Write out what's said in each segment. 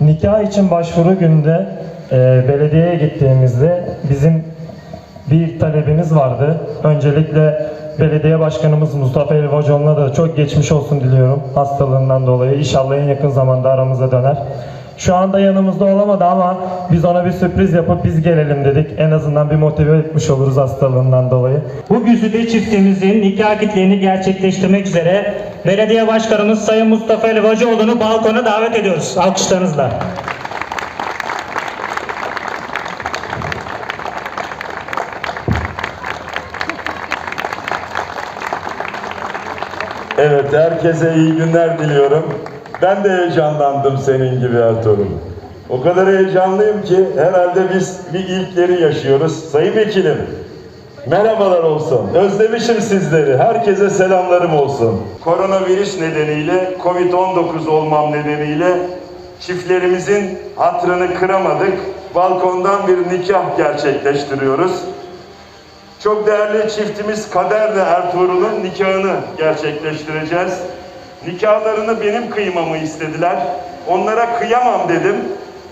Nikah için başvuru günde e, belediyeye gittiğimizde bizim bir talebimiz vardı. Öncelikle belediye başkanımız Mustafa Elvacoğlu'na da çok geçmiş olsun diliyorum hastalığından dolayı. İnşallah en yakın zamanda aramıza döner. Şu anda yanımızda olamadı ama biz ona bir sürpriz yapıp biz gelelim dedik. En azından bir motive etmiş oluruz hastalığından dolayı. Bu güzide çiftimizin nikah akitlerini gerçekleştirmek üzere belediye başkanımız Sayın Mustafa Ali Vacıoğlu'nu balkona davet ediyoruz alkışlarınızla. Evet, herkese iyi günler diliyorum. Ben de heyecanlandım senin gibi Ertuğrul. O kadar heyecanlıyım ki herhalde biz bir ilkleri yaşıyoruz. Sayın Vekilim, merhabalar olsun. Özlemişim sizleri. Herkese selamlarım olsun. Koronavirüs nedeniyle, Covid-19 olmam nedeniyle çiftlerimizin hatrını kıramadık. Balkondan bir nikah gerçekleştiriyoruz. Çok değerli çiftimiz Kader'le Ertuğrul'un nikahını gerçekleştireceğiz. Nikahlarını benim kıymamı istediler. Onlara kıyamam dedim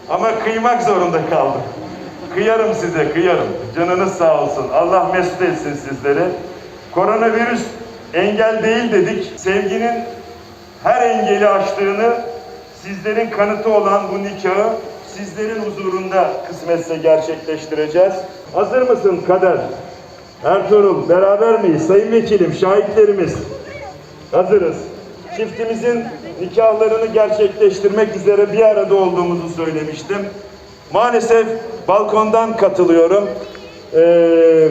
ama kıymak zorunda kaldım. Kıyarım size, kıyarım. Canınız sağ olsun. Allah mesut etsin sizleri. Koronavirüs engel değil dedik. Sevginin her engeli aştığını sizlerin kanıtı olan bu nikahı sizlerin huzurunda kısmetse gerçekleştireceğiz. Hazır mısın Kader? Ertuğrul beraber miyiz? Sayın Vekilim, şahitlerimiz hazırız. Çiftimizin nikahlarını gerçekleştirmek üzere bir arada olduğumuzu söylemiştim. Maalesef balkondan katılıyorum. Ee,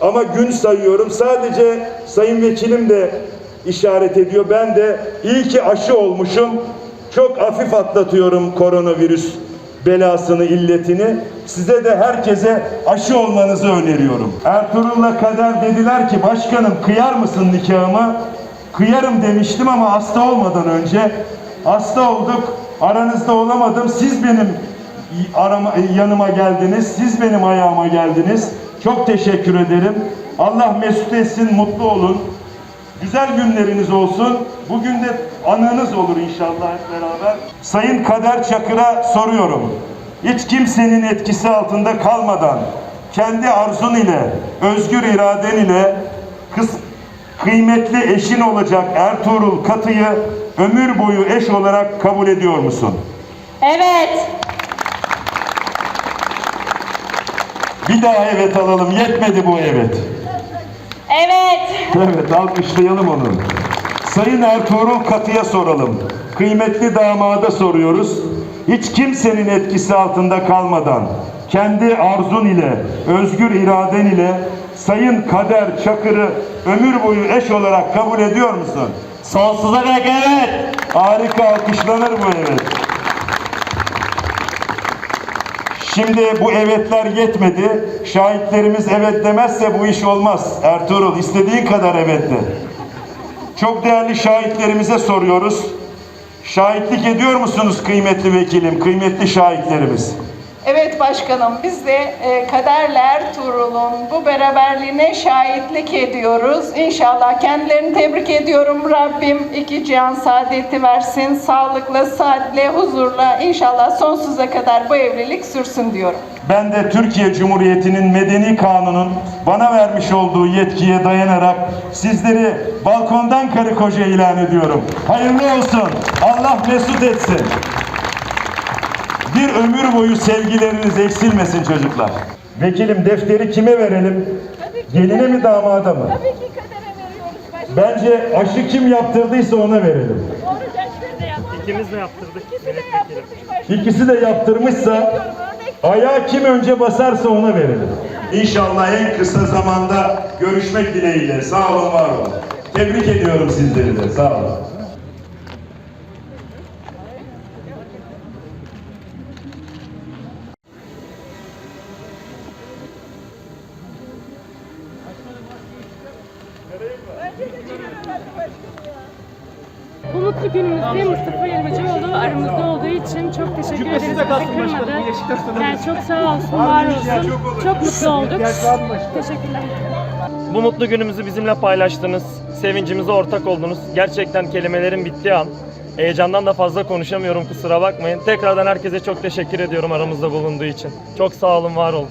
ama gün sayıyorum. Sadece Sayın Vekilim de işaret ediyor. Ben de iyi ki aşı olmuşum. Çok hafif atlatıyorum koronavirüs belasını, illetini. Size de herkese aşı olmanızı öneriyorum. Ertuğrul'la Kader dediler ki başkanım kıyar mısın nikahımı? Kıyarım demiştim ama hasta olmadan önce. Hasta olduk. Aranızda olamadım. Siz benim arama, yanıma geldiniz. Siz benim ayağıma geldiniz. Çok teşekkür ederim. Allah mesut etsin, mutlu olun. Güzel günleriniz olsun. Bugün de anınız olur inşallah hep beraber. Sayın Kader Çakır'a soruyorum. Hiç kimsenin etkisi altında kalmadan kendi arzun ile, özgür iraden ile kız, kıymetli eşin olacak Ertuğrul Katı'yı ömür boyu eş olarak kabul ediyor musun? Evet. Bir daha evet alalım. Yetmedi bu evet. Evet. Evet alkışlayalım onu. Sayın Ertuğrul Katı'ya soralım. Kıymetli damada soruyoruz. Hiç kimsenin etkisi altında kalmadan kendi arzun ile, özgür iraden ile Sayın Kader Çakır'ı ömür boyu eş olarak kabul ediyor musun? Sonsuza dek evet. Harika alkışlanır bu evet. Şimdi bu evetler yetmedi. Şahitlerimiz evet demezse bu iş olmaz. Ertuğrul istediğin kadar evet de. Çok değerli şahitlerimize soruyoruz. Şahitlik ediyor musunuz kıymetli vekilim, kıymetli şahitlerimiz? Evet başkanım biz de e, Kaderle bu beraberliğine şahitlik ediyoruz. İnşallah kendilerini tebrik ediyorum. Rabbim iki cihan saadeti versin. Sağlıkla, saatle, huzurla inşallah sonsuza kadar bu evlilik sürsün diyorum. Ben de Türkiye Cumhuriyeti'nin medeni kanunun bana vermiş olduğu yetkiye dayanarak sizleri balkondan karı koca ilan ediyorum. Hayırlı olsun. Allah mesut etsin. Bir ömür boyu sevgileriniz eksilmesin çocuklar. Vekilim defteri kime verelim? Geline mi damada mı? Tabii ki kadere veriyoruz. Bence aşı kim yaptırdıysa ona verelim. Olacak de yaptık. İkimiz de yaptırdık. İkisi de yaptırmış. İkisi de yaptırmışsa ayağı kim önce basarsa ona verelim. İnşallah en kısa zamanda görüşmek dileğiyle. Sağ olun, var olun. Tebrik ediyorum sizleri de. Sağ olun. Bu mutlu günümüzde Mustafa Yılmacıoğlu aramızda olduğu için çok teşekkür ederiz. Bizi kırmadı. Yani çok sağ olsun, var olsun. Çok mutlu olduk. Teşekkürler. Bu mutlu günümüzü bizimle paylaştınız. Sevincimize ortak oldunuz. Gerçekten kelimelerin bittiği an. Heyecandan da fazla konuşamıyorum kusura bakmayın. Tekrardan herkese çok teşekkür ediyorum aramızda bulunduğu için. Çok sağ olun, var olun.